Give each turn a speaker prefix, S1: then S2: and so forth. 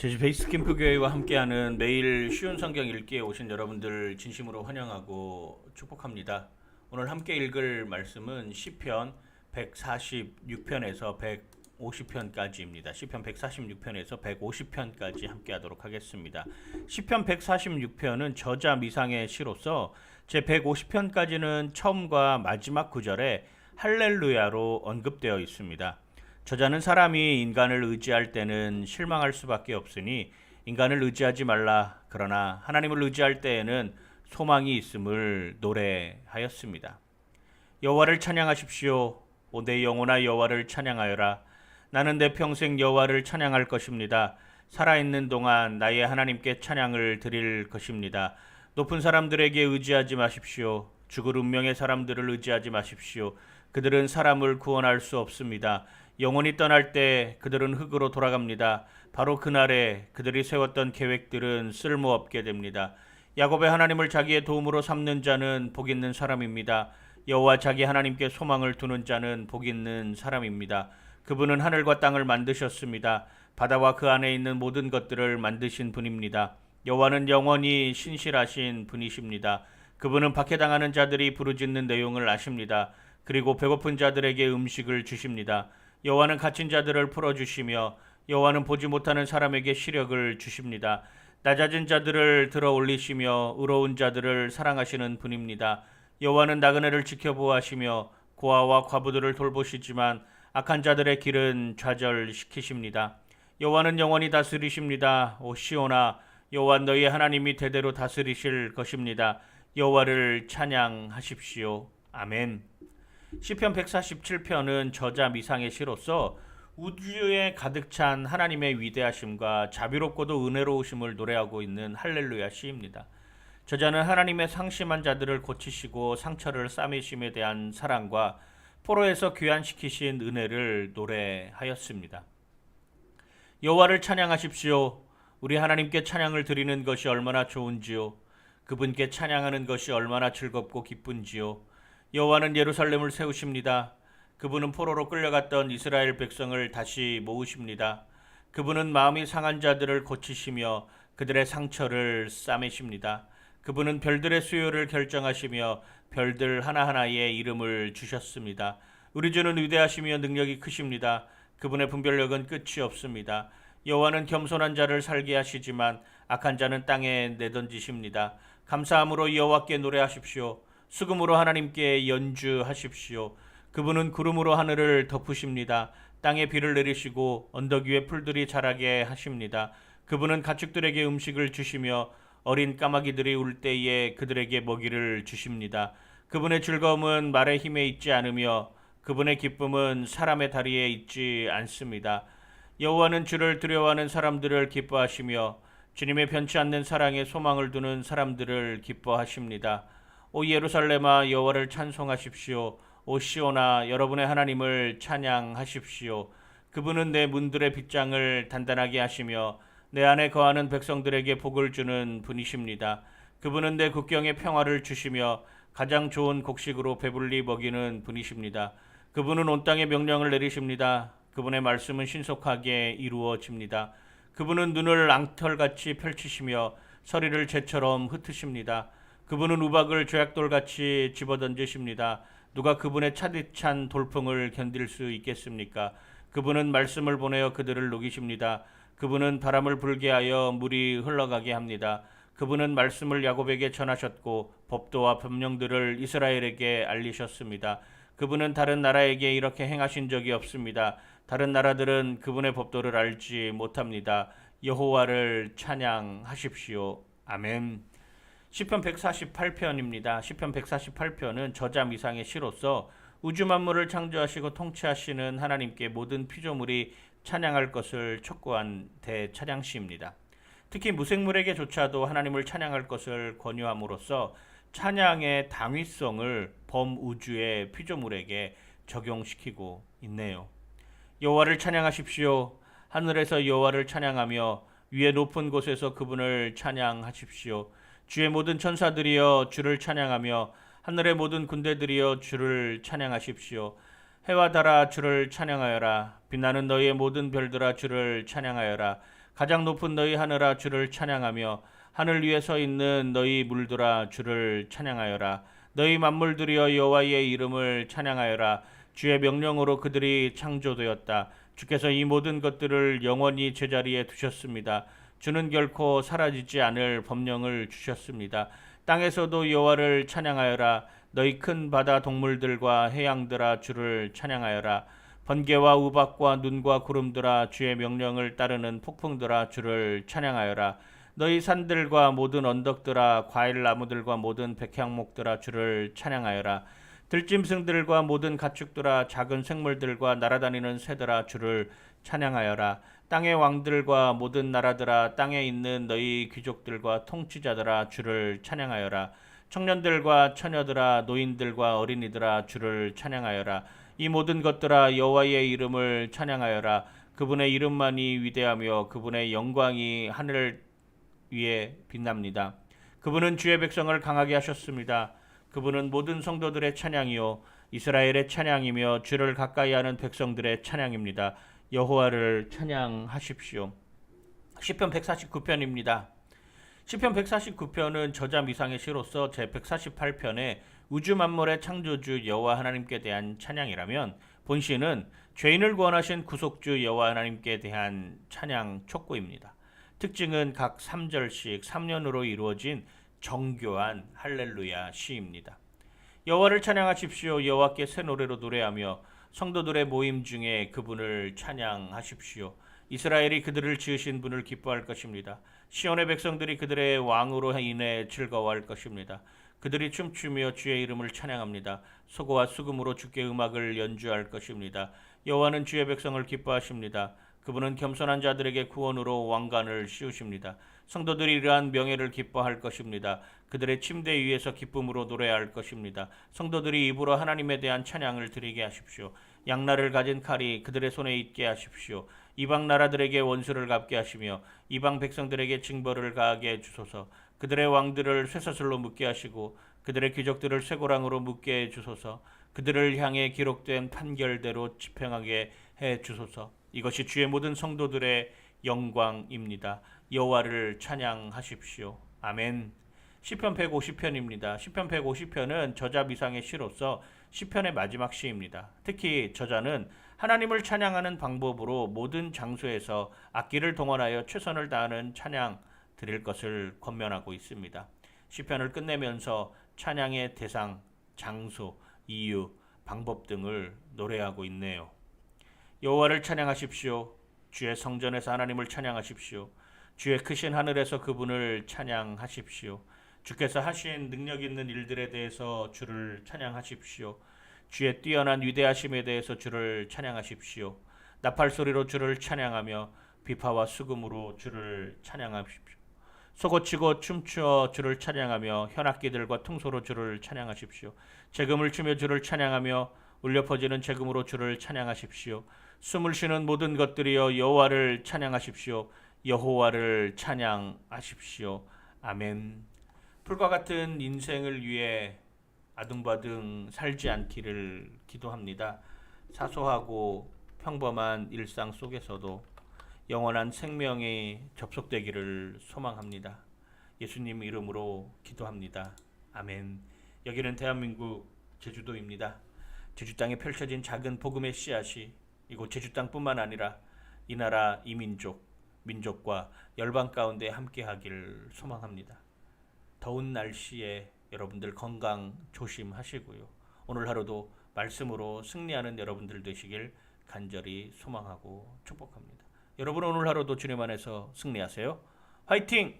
S1: 제주 베이스 캠프 교회와 함께하는 매일 쉬운 성경 읽기에 오신 여러분들 진심으로 환영하고 축복합니다. 오늘 함께 읽을 말씀은 시편 146편에서 150편까지입니다. 시편 146편에서 150편까지 함께하도록 하겠습니다. 시편 146편은 저자 미상의 시로서 제 150편까지는 처음과 마지막 구절에 할렐루야로 언급되어 있습니다. 저자는 사람이 인간을 의지할 때는 실망할 수밖에 없으니 인간을 의지하지 말라. 그러나 하나님을 의지할 때에는 소망이 있음을 노래하였습니다. 여호와를 찬양하십시오. 오 내 영혼아 여호와를 찬양하여라. 나는 내 평생 여호와를 찬양할 것입니다. 살아있는 동안 나의 하나님께 찬양을 드릴 것입니다. 높은 사람들에게 의지하지 마십시오. 죽을 운명의 사람들을 의지하지 마십시오. 그들은 사람을 구원할 수 없습니다. 영혼이 떠날 때 그들은 흙으로 돌아갑니다. 바로 그날에 그들이 세웠던 계획들은 쓸모없게 됩니다. 야곱의 하나님을 자기의 도움으로 삼는 자는 복 있는 사람입니다. 여호와 자기 하나님께 소망을 두는 자는 복 있는 사람입니다. 그분은 하늘과 땅을 만드셨습니다. 바다와 그 안에 있는 모든 것들을 만드신 분입니다. 여호와는 영원히 신실하신 분이십니다. 그분은 박해당하는 자들이 부르짖는 내용을 아십니다. 그리고 배고픈 자들에게 음식을 주십니다. 여호와는 갇힌 자들을 풀어 주시며 여호와는 보지 못하는 사람에게 시력을 주십니다. 낮아진 자들을 들어 올리시며 의로운 자들을 사랑하시는 분입니다. 여호와는 나그네를 지켜보아시며 고아와 과부들을 돌보시지만 악한 자들의 길은 좌절시키십니다. 여호와는 영원히 다스리십니다. 오 시온아 여호와 너희 하나님이 대대로 다스리실 것입니다. 여호와를 찬양하십시오. 아멘. 시편 147편은 저자 미상의 시로서 우주에 가득 찬 하나님의 위대하심과 자비롭고도 은혜로우심을 노래하고 있는 할렐루야 시입니다. 저자는 하나님의 상심한 자들을 고치시고 상처를 싸매심에 대한 사랑과 포로에서 귀환시키신 은혜를 노래하였습니다. 여호와를 찬양하십시오. 우리 하나님께 찬양을 드리는 것이 얼마나 좋은지요. 그분께 찬양하는 것이 얼마나 즐겁고 기쁜지요. 여호와는 예루살렘을 세우십니다. 그분은 포로로 끌려갔던 이스라엘 백성을 다시 모으십니다. 그분은 마음이 상한 자들을 고치시며 그들의 상처를 싸매십니다. 그분은 별들의 수요를 결정하시며 별들 하나하나에 이름을 주셨습니다. 우리 주는 위대하시며 능력이 크십니다. 그분의 분별력은 끝이 없습니다. 여호와는 겸손한 자를 살게 하시지만 악한 자는 땅에 내던지십니다. 감사함으로 여호와께 노래하십시오. 수금으로 하나님께 연주하십시오. 그분은 구름으로 하늘을 덮으십니다. 땅에 비를 내리시고 언덕 위에 풀들이 자라게 하십니다. 그분은 가축들에게 음식을 주시며 어린 까마귀들이 울 때에 그들에게 먹이를 주십니다. 그분의 즐거움은 말의 힘에 있지 않으며 그분의 기쁨은 사람의 다리에 있지 않습니다. 여호와는 주를 두려워하는 사람들을 기뻐하시며 주님의 변치 않는 사랑에 소망을 두는 사람들을 기뻐하십니다. 오 예루살렘아 여호와를 찬송하십시오. 오 시온아 여러분의 하나님을 찬양하십시오. 그분은 내 문들의 빗장을 단단하게 하시며 내 안에 거하는 백성들에게 복을 주는 분이십니다. 그분은 내 국경에 평화를 주시며 가장 좋은 곡식으로 배불리 먹이는 분이십니다. 그분은 온 땅에 명령을 내리십니다. 그분의 말씀은 신속하게 이루어집니다. 그분은 눈을 앙털같이 펼치시며 서리를 재처럼 흩으십니다. 그분은 우박을 죄악돌같이 집어던지십니다. 누가 그분의 차디찬 돌풍을 견딜 수 있겠습니까? 그분은 말씀을 보내어 그들을 녹이십니다. 그분은 바람을 불게 하여 물이 흘러가게 합니다. 그분은 말씀을 야곱에게 전하셨고 법도와 법령들을 이스라엘에게 알리셨습니다. 그분은 다른 나라에게 이렇게 행하신 적이 없습니다. 다른 나라들은 그분의 법도를 알지 못합니다. 여호와를 찬양하십시오. 아멘. 시편 148편입니다. 시편 148편은 저자 미상의 시로서 우주 만물을 창조하시고 통치하시는 하나님께 모든 피조물이 찬양할 것을 촉구한 대찬양시입니다. 특히 무생물에게조차도 하나님을 찬양할 것을 권유함으로써 찬양의 당위성을 범우주의 피조물에게 적용시키고 있네요. 여호와를 찬양하십시오. 하늘에서 여호와를 찬양하며 위에 높은 곳에서 그분을 찬양하십시오. 주의 모든 천사들이여 주를 찬양하며 하늘의 모든 군대들이여 주를 찬양하십시오. 해와 달아 주를 찬양하여라. 빛나는 너희의 모든 별들아 주를 찬양하여라. 가장 높은 너희 하늘아 주를 찬양하며 하늘 위에 서 있는 너희 물들아 주를 찬양하여라 너희 만물들이여 여호와의 이름을 찬양하여라 주의 명령으로 그들이 창조되었다 주께서 이 모든 것들을 영원히 제자리에 두셨습니다 주는 결코 사라지지 않을 법령을 주셨습니다. 땅에서도 여호와를 찬양하여라. 너희 큰 바다 동물들과 해양들아 주를 찬양하여라. 번개와 우박과 눈과 구름들아 주의 명령을 따르는 폭풍들아 주를 찬양하여라. 너희 산들과 모든 언덕들아 과일 나무들과 모든 백향목들아 주를 찬양하여라. 들짐승들과 모든 가축들아 작은 생물들과 날아다니는 새들아 주를 찬양하여라 땅의 왕들과 모든 나라들아 땅에 있는 너희 귀족들과 통치자들아 주를 찬양하여라 청년들과 처녀들아 노인들과 어린이들아 주를 찬양하여라 이 모든 것들아 여호와의 이름을 찬양하여라 그분의 이름만이 위대하며 그분의 영광이 하늘 위에 빛납니다. 그분은 주의 백성을 강하게 하셨습니다. 그분은 모든 성도들의 찬양이요 이스라엘의 찬양이며 주를 가까이 하는 백성들의 찬양입니다. 여호와를 찬양하십시오. 시편 149편입니다. 시편 149편은 저자 미상의 시로서 제 148편에 우주 만물의 창조주 여호와 하나님께 대한 찬양이라면 본시는 죄인을 구원하신 구속주 여호와 하나님께 대한 찬양 촉구입니다. 특징은 각 3절씩 3년으로 이루어진 정교한 할렐루야 시입니다. 여호와를 찬양하십시오. 여호와께 새 노래로 노래하며 성도들의 모임 중에 그분을 찬양하십시오. 이스라엘이 그들을 지으신 분을 기뻐할 것입니다. 시온의 백성들이 그들의 왕으로 인해 즐거워할 것입니다. 그들이 춤추며 주의 이름을 찬양합니다. 소고와 수금으로 주께 음악을 연주할 것입니다. 여호와는 주의 백성을 기뻐하십니다. 그분은 겸손한 자들에게 구원으로 왕관을 씌우십니다. 성도들이 이러한 명예를 기뻐할 것입니다. 그들의 침대 위에서 기쁨으로 노래할 것입니다. 성도들이 입으로 하나님에 대한 찬양을 드리게 하십시오. 양날을 가진 칼이 그들의 손에 있게 하십시오. 이방 나라들에게 원수를 갚게 하시며 이방 백성들에게 징벌을 가하게 해 주소서. 그들의 왕들을 쇠사슬로 묶게 하시고 그들의 귀족들을 쇠고랑으로 묶게 해 주소서. 그들을 향해 기록된 판결대로 집행하게 해 주소서. 이것이 주의 모든 성도들의 영광입니다. 여호와를 찬양하십시오. 아멘. 시편 150편입니다. 시편 150편은 저자 미상의 시로서 시편의 마지막 시입니다. 특히 저자는 하나님을 찬양하는 방법으로 모든 장소에서 악기를 동원하여 최선을 다하는 찬양 드릴 것을 권면하고 있습니다. 시편을 끝내면서 찬양의 대상, 장소, 이유, 방법 등을 노래하고 있네요. 여호와를 찬양하십시오. 주의 성전에서 하나님을 찬양하십시오. 주의 크신 하늘에서 그분을 찬양하십시오. 주께서 하신 능력 있는 일들에 대해서 주를 찬양하십시오. 주의 뛰어난 위대하심에 대해서 주를 찬양하십시오. 나팔 소리로 주를 찬양하며 비파와 수금으로 주를 찬양하십시오. 소고치고 춤추어 주를 찬양하며 현악기들과 통소로 주를 찬양하십시오. 재금을 추며 주를 찬양하며 울려 퍼지는 재금으로 주를 찬양하십시오. 숨을 쉬는 모든 것들이여 여호와를 찬양하십시오. 여호와를 찬양하십시오. 아멘. 풀과 같은 인생을 위해 아둥바둥 살지 않기를 기도합니다. 사소하고 평범한 일상 속에서도 영원한 생명이 접속되기를 소망합니다. 예수님 이름으로 기도합니다. 아멘. 여기는 대한민국 제주도입니다. 제주 땅에 펼쳐진 작은 복음의 씨앗이 이곳 제주 땅뿐만 아니라 이 나라 이민족 민족과 열방 가운데 함께하길 소망합니다. 더운 날씨에 여러분들 건강 조심하시고요. 오늘 하루도 말씀으로 승리하는 여러분들 되시길 간절히 소망하고 축복합니다. 여러분 오늘 하루도 주님 안에서 승리하세요. 화이팅!